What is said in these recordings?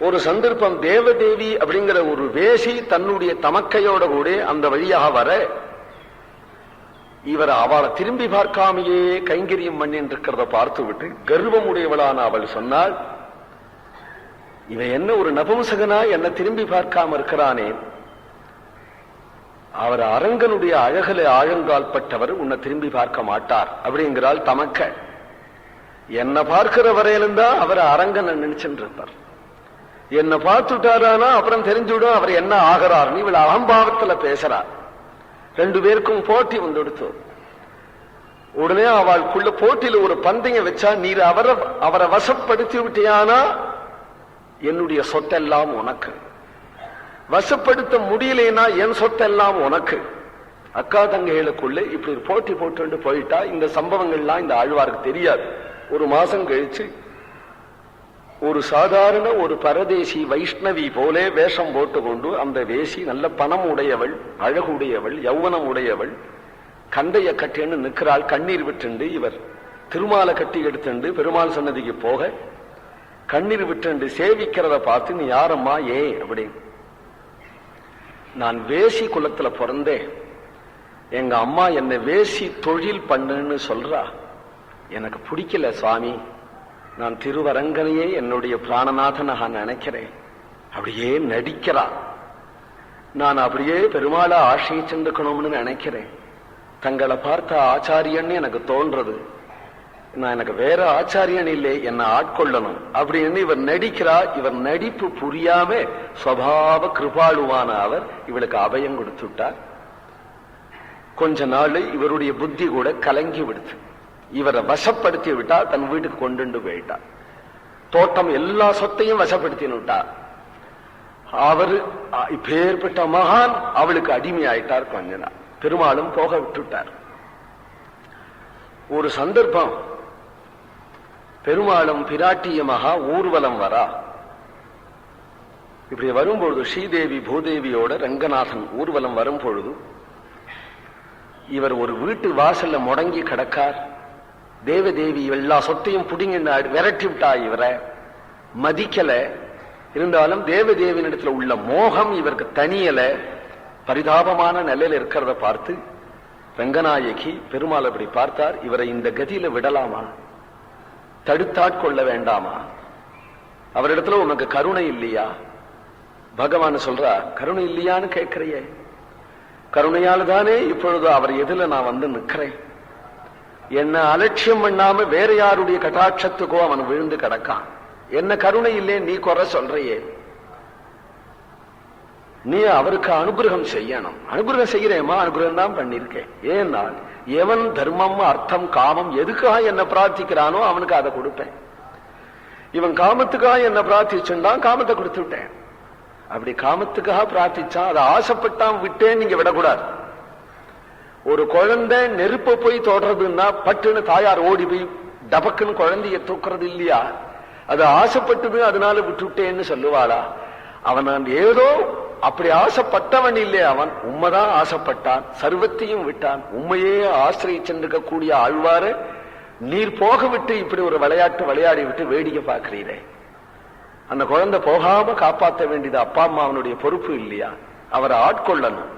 ஒரு சந்தர்ப்பம் தேவதேவி அப்படிங்கிற ஒரு வேசி தன்னுடைய தமக்கையோட கூட அந்த வழியாக வர இவர் அவளை திரும்பி பார்க்காமையே கைங்கரியம் பண்ணிட்டு இருக்கிறத பார்த்து விட்டு கர்வம் உடையவளான அவள் சொன்னாள் இவன் என்ன ஒரு நபும்சகனா? என்ன திரும்பி பார்க்காம இருக்கிறானே. அவர் அரங்கனுடைய அழகல ஆழங்கால் பட்டவர் உன்னை திரும்பி பார்க்க மாட்டார் அப்படிங்கிறாள் தமக்க. என்ன பார்க்கிற வரையிலிருந்தா அவர் அரங்கனை நினைச்சுட்டு இருப்பார் என்ன பார்த்துட்டாரானா அப்புறம் தெரிஞ்சுவிடும் அவர் என்ன ஆகிறார்னு இவள் அகம்பாவத்துல பேசுறார் ரெண்டு பேருக்கும் போட்டி வந்துடுத்து உடனே அவளுக்குள்ள போட்டியில ஒரு பந்தயம் வச்சா நீர் அவரை அவரை வசப்படுத்தி விட்டியானா என்னுடைய சொத்தெல்லாம் உனக்கு. வசப்படுத்த முடியலன்னா என் சொத்தெல்லாம் உனக்கு. அக்கா தங்கைகளுக்குள்ள இப்படி ஒரு போட்டி போட்டு போயிட்டா இந்த சம்பவங்கள்லாம் இந்த ஆழ்வாருக்கு தெரியாது. ஒரு மாசம் கழிச்சு ஒரு சாதாரண ஒரு பரதேசி வைஷ்ணவி போலே வேஷம் போட்டுக்கொண்டு அந்த வேசி நல்ல பணம் உடையவள் அழகுடையவள் யௌவனம் உடையவள் கண்டைய கட்டின்னு நிற்கிறாள் கண்ணீர் விட்டுண்டு இவர். திருமாலை கட்டி எடுத்துண்டு பெருமாள் சன்னதிக்கு போக கண்ணீர் விட்டுண்டு சேவிக்கிறத பார்த்து நீ யாரம்மா ஏன் அப்படின்னு. நான் வேசி குலத்துல பிறந்தேன். எங்க அம்மா என்னை வேசி தொழில் பண்ணுன்னு சொல்றா. எனக்கு பிடிக்கல சுவாமி. நான் திருவரங்கனையே என்னுடைய பிராணநாதனாக நினைக்கிறேன். அப்படியே நடிக்கிறா. நான் அப்படியே பெருமாளை ஆசிரிச்சுக்கணும்னு நினைக்கிறேன். தங்களை பார்த்த ஆச்சாரியன்னு எனக்கு தோன்றது. நான் எனக்கு வேற ஆச்சாரியன் இல்லை என்னை ஆட்கொள்ளணும். அப்படின்னு இவர் நடிக்கிறா இவர் நடிப்பு புரியாம சுவாவ கிருபாளுவான அவர் இவளுக்கு அபயம் கொடுத்துட்டார். கொஞ்ச நாள் இவருடைய புத்தி கூட கலங்கி விடுத்து. இவரை வசப்படுத்தி விட்டா தன் வீட்டுக்கு கொண்டு போயிட்டா. தோட்டம் எல்லா சொத்தையும் வசப்படுத்தின்னு விட்டா. அவரு இப்பேற்பட்ட மகான் அவளுக்கு அடிமை ஆயிட்டார் பெருமாளும் போக விட்டுட்டார். ஒரு சந்தர்ப்பம் பெருமாளும் பிராட்டியமாக ஊர்வலம் வரா. இப்படி வரும்பொழுது ஸ்ரீதேவி பூதேவியோட ரங்கநாதன் ஊர்வலம் வரும் பொழுது இவர் ஒரு வீட்டு வாசல்ல முடங்கி கிடக்கார். தேவதேவி எல்லா சொத்தையும் புடிங்க விரட்டி விட்டா இவரை. மதிக்கல. இருந்தாலும் தேவதேவினிடத்துல உள்ள மோகம் இவருக்கு தனியல. பரிதாபமான நிலையில இருக்கிறத பார்த்து ரங்கநாயகி பெருமாள் அப்படி பார்த்தார். இவரை இந்த கதியில விடலாமா? தடுத்தாட்கொள்ள வேண்டாமா? அவரிடத்துல உனக்கு கருணை இல்லையா? பகவான் சொல்றா கருணை இல்லையான்னு கேட்கிறையே. கருணையால தானே இப்பொழுது அவர் எதுல நான் வந்து நிக்கிறேன் என்ன அலட்சியம் பண்ணாம வேற யாருடைய கட்டாட்சத்துக்கோ அவன் விழுந்து கிடக்கான். என்ன கருணை இல்லையே நீ குறை சொல்றையே? நீ அவருக்கு அனுகிரகம் செய்யணும். அனுகிரகம் செய்யறேமா அனுகிரகம் தான் பண்ணிருக்கேன் ஏன்னா எவன் தர்மம் அர்த்தம் காமம் எதுக்காக என்ன பிரார்த்திக்கிறானோ அவனுக்கு அதை கொடுப்பேன். இவன் காமத்துக்காக என்ன பிரார்த்திச்சுட்டான் காமத்தை கொடுத்து விட்டேன். அப்படி காமத்துக்காக பிரார்த்திச்சான் அதை ஆசைப்பட்டான் விட்டேன் நீங்க விடக்கூடாது. ஒரு குழந்தை நெருப்ப போய் தொடர்றதுன்னா பட்டுன்னு தாயார் ஓடி போய் டபக்குன்னு குழந்தைய தூக்குறது இல்லையா? அது ஆசைப்பட்டது அதனால விட்டுட்டேன்னு சொல்லுவாளா? அவன் நான் ஏதோ அப்படி ஆசைப்பட்டவன் இல்லை அவன். உண்மைதான் ஆசைப்பட்டான் சர்வத்தையும் விட்டான். உண்மையே ஆசிரியச்சிருக்க கூடிய ஆழ்வாரு நீர் போக விட்டு இப்படி ஒரு விளையாட்டு விளையாடி விட்டு வேடிக்கை பார்க்கிறீரே. அந்த குழந்தை போகாம காப்பாற்ற வேண்டியது அப்பா அம்மா அவனுடைய பொறுப்பு இல்லையா? அவரை ஆட்கொள்ளணும்.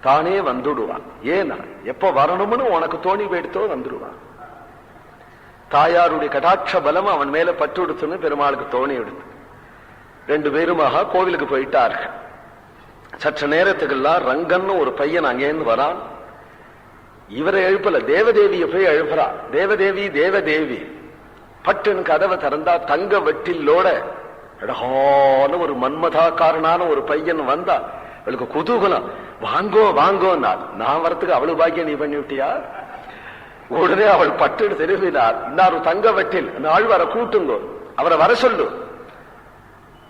தானே வந்துடுவான். ஏன்னா எப்ப வரணும்னு உனக்கு தோணி போயிடுத்தோ வந்துடுவான். தாயாருடைய கடாட்ச பலம் அவன் மேல பட்டு பெருமாளுக்கு தோணி எடுத்து ரெண்டு பேருமாக கோவிலுக்கு போயிட்டார்கள். சற்று நேரத்துக்கெல்லாம் ரங்கன்னு ஒரு பையன் அங்கேருந்து வரான். இவரை எழுப்பல தேவதேவிய போய் எழுப்புறா. தேவதேவி தேவதேவி. பட்டுன்னு கதவை திறந்தா தங்க வெட்டிலோட அழகான ஒரு மன்மதாக்காரனான ஒரு பையன் வந்தா அவளுக்கு குதூகலம். வாங்கோ வாங்கோ நான். வரத்துக்கு அவ்வளவு பாக்கியம் நீ பண்ணி விட்டியா? உடனே அவள் பட்டு திரும்பினார் இன்னார் தங்க வெட்டில் அந்த ஆழ்வார கூட்டுங்கோ. அவரை வர சொல்லு.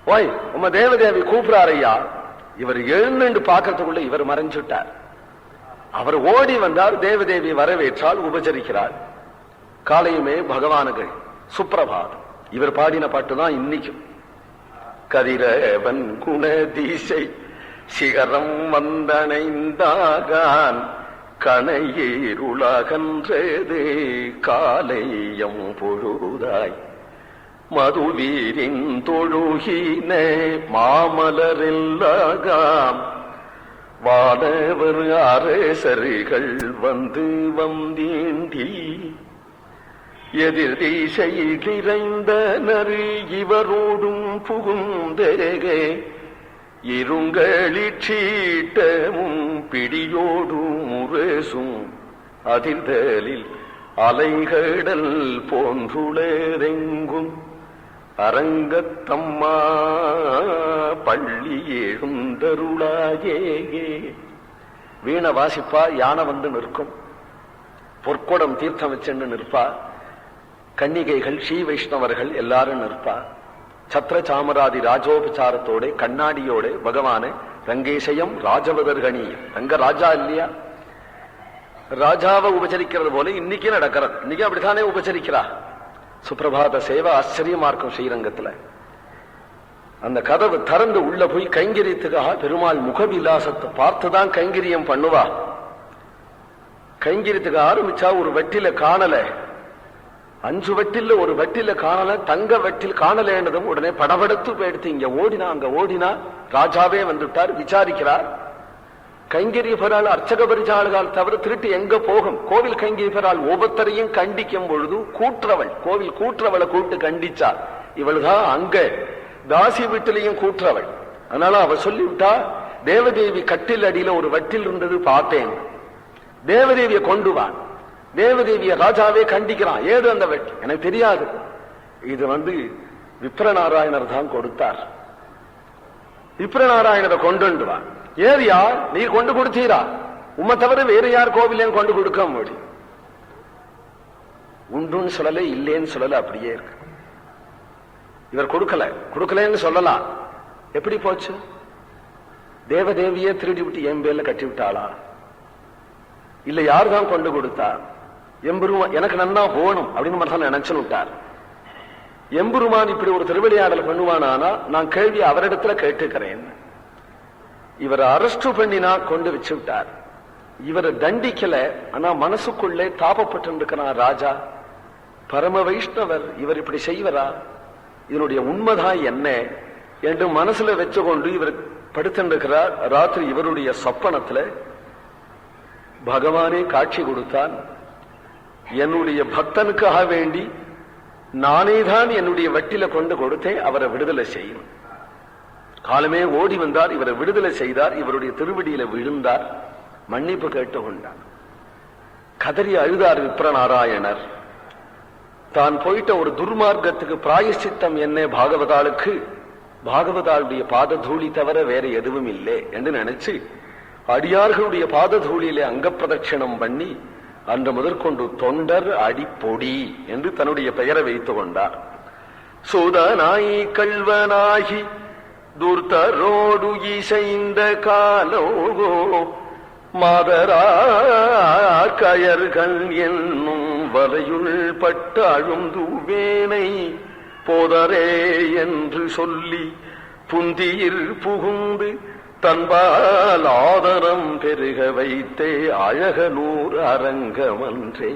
ஓய் உம தேவதேவி கூப்பிடார் ஐயா. இவர் எழுந்து பார்க்கறதுக்குள்ள இவர் மறைஞ்சுட்டார். அவர் ஓடி வந்தார் தேவதேவி வரவேற்றால் உபச்சரிக்கிறார் காலையுமே பகவானுகள் சுப்பிரபாதம். இவர் பாடின பாட்டு தான் இன்னைக்கும். கதிரவன் குணதிசை சிகரம் வந்தனைந்தாகான் கணையீருலகன்றது காலையம் பொழுதாய் மதுவீரின் தொழுகின மாமலரில்லாகாம். வானவர் அரசர்கள் வந்து வந்தீண்டி எதிர் திசையில் இறைந்தனர் இவரோடும் புகுந்தேகே இருங்களிச்சீட்டமும் பிடியோடும் முரசும் அதிர்தலில் அலைகடல் போன்றுளரெங்கும் அரங்கத்தம்மா பள்ளி எழுந்தருளாயேயே. வீண வாசிப்பா யானை வந்து நிற்கும். பொற்கொடம் தீர்த்தம் வச்சுன்னு நிற்பா. கன்னிகைகள் ஸ்ரீ வைஷ்ணவர்கள் எல்லாரும் நிற்பா. சத்திர சாமராதி ராஜோபச்சாரத்தோட கண்ணாடியோட பகவான ரங்கேசயம் ராஜவதர்கணி. ரங்க ராஜா இல்லையா? ராஜாவை உபச்சரிக்கிறது போல இன்னைக்கு நடக்கிறது. இன்னைக்கு அப்படித்தானே உபச்சரிக்கிறா சுப்பிரபாத சேவை ஆச்சரியமா இருக்கும் ஸ்ரீரங்கத்துல. அந்த கதவு திறந்து உள்ள போய் கைங்கரியத்துக்காக பெருமாள் முகவிலாசத்தை பார்த்துதான் கைங்கரியம் பண்ணுவா. கைங்கரியத்துக்கு ஆரம்பிச்சா ஒரு வெட்டில காணல. அஞ்சு வெட்டில ஒரு வெட்டில காணல தங்க வெட்டில் காணலேனதும் உடனே படபடத்து போயிடுத்து இங்க ஓடினா அங்க ஓடினா ராஜாவே வந்துட்டார் விசாரிக்கிறார். கைங்கரியபரால் அர்ச்சக பரிசாளுகால் தவிர திருட்டு எங்க போகும்? கோவில் கைங்கரிய ஒவ்வொருத்தரையும் கண்டிக்கும் பொழுது கூற்றவள் கோவில் கூற்றவளை கூட்டு கண்டிச்சா. இவள்தான் அங்க தாசி வீட்டிலையும் கூற்றவள். அதனால அவ சொல்லிவிட்டா தேவதேவி கட்டில் அடியில ஒரு வட்டில் இருந்தது பார்த்தேன். தேவதேவியை கொண்டு தேவதேவிய ராஜாவே கண்டிக்கிறான். ஏது அந்த வெட்டி எனக்கு தெரியாது. இது வந்து விப்ரநாராயணர் தான் கொடுத்தார். விப்ரநாராயணரை கொண்டு வா. ஏது யார்? நீ கொண்டு கொடுத்தீரா? உம்மை தவிர வேற யார் கோவிலையும் கொண்டு கொடுக்க முடியும்? உண்டுன்னு சொல்லல இல்லேன்னு சொல்லல அப்படியே இருக்கு. இவர் கொடுக்கல. கொடுக்கலன்னு சொல்லலாம். எப்படி போச்சு? தேவதேவியே திருடி விட்டு என் பேர்ல கட்டி விட்டாளா? இல்ல யார் தான் கொண்டு கொடுத்தா? எம்பெருமான் எனக்கு நன்னா போகணும் அப்படின்னு மட்டும் நினைச்சுன்னு விட்டார். எம்பெருமான் இப்படி ஒரு திருவிளையாடல் பண்ணுவானானா நான் கேள்வி அவரிடத்துல கேட்டுக்கிறேன். இவர் அரெஸ்ட் பண்ணினா கொண்டு வச்சு விட்டார். இவரை தண்டிக்கல ஆனா மனசுக்குள்ளே தாபப்பட்டு இருக்கிறான் ராஜா. பரம வைஷ்ணவர் இவர் இப்படி செய்வரா? இதனுடைய உண்மைதான் என்ன என்று மனசுல வச்சு கொண்டு இவர் படுத்திருக்கிறார். ராத்திரி இவருடைய சொப்பனத்துல பகவானே காட்சி கொடுத்தான். என்னுடைய பக்தனுக்காக வேண்டி நானே தான் என்னுடைய வட்டில கொண்டு கொடுத்தேன் அவரை விடுதலை செய்யும். காலமே ஓடி வந்தார் இவரை விடுதலை செய்தார் இவருடைய திருவடியில விழுந்தார். மன்னிப்பு கேட்டுக்கொண்டார். கதறி அழுதார் விப்ரநாராயணர். தான் போயிட்ட ஒரு துர்மார்க்கத்துக்கு பிராயசித்தம் என்ன பாகவதாளுக்கு. பாகவதாளுடைய பாததூளி தவிர வேற எதுவும் இல்லை என்று நினைச்சு அடியார்களுடைய பாததூளியிலே அங்க பிரதட்சணம் பண்ணி அன்று முதற்கொண்டு தொண்டர் அடிப்பொடி என்று தன்னுடைய பெயரை வைத்துக் கொண்டார். சூதனாய் கல்வனாகி துர்த்தரோடு இசைந்த காலோகோ மாதரார் கயர்கள் என்னும் வலையுள் பட்ட அழுந்துவேனை போதரே என்று சொல்லி புந்தியிர் புகுந்து தன்பால் ஆதரம் பெருக வைத்தே அழகனூர் அரங்கமன்றே